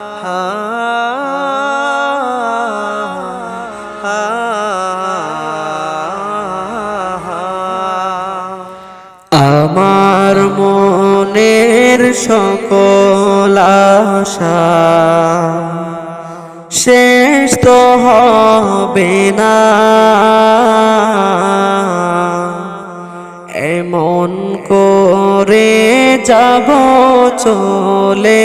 আমার মনের সকল আশা শেষ তো হবে না। এমন করে যাব চলে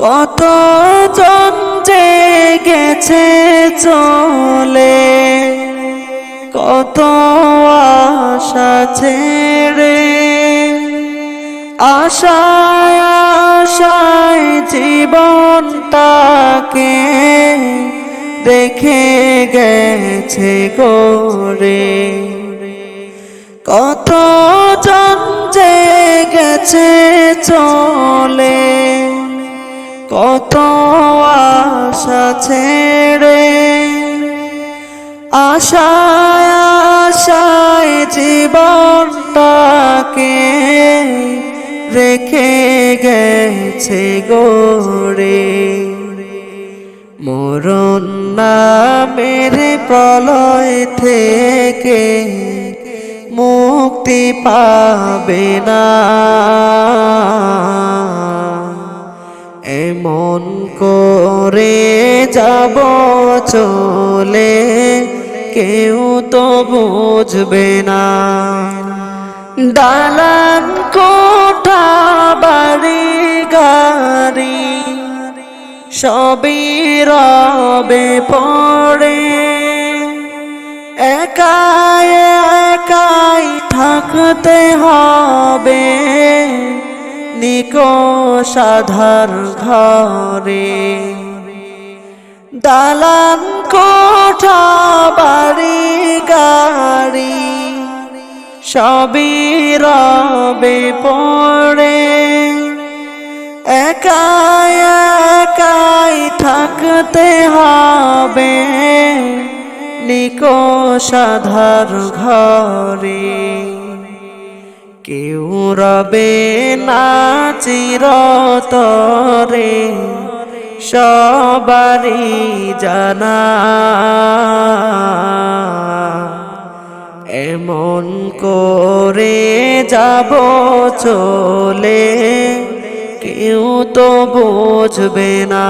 কত যে গেছে চলে, কত আশা ছেড়ে, আশায় আশায় জীবনটাকে দেখে গেছে গোরে কত যে গেছে চলে আশা ছেড়ে, আশায় আশায় জীবনটাকে রেখে গেছে গোরে মরণ নামের প্রলয় থেকে মুক্তি পাবে না। এমন করে যাব চলে, কেউ তো বুঝবে না। দালান কোঠা, বাড়ি, গাড়ি, সবই রবে পড়ে। একাই একাই থাকতে হবে নিকো সাধার ঘরে। দালান কোঠা, বাড়ি, গাড়ি, সবই রবে পড়ে। একাই একাই থাকতে হবে নিকো সাধার ঘরে। কেউ রবে না চিরতরে। সবারই জানা। এমন করে যাব চলে কেউ তো বুঝবে না।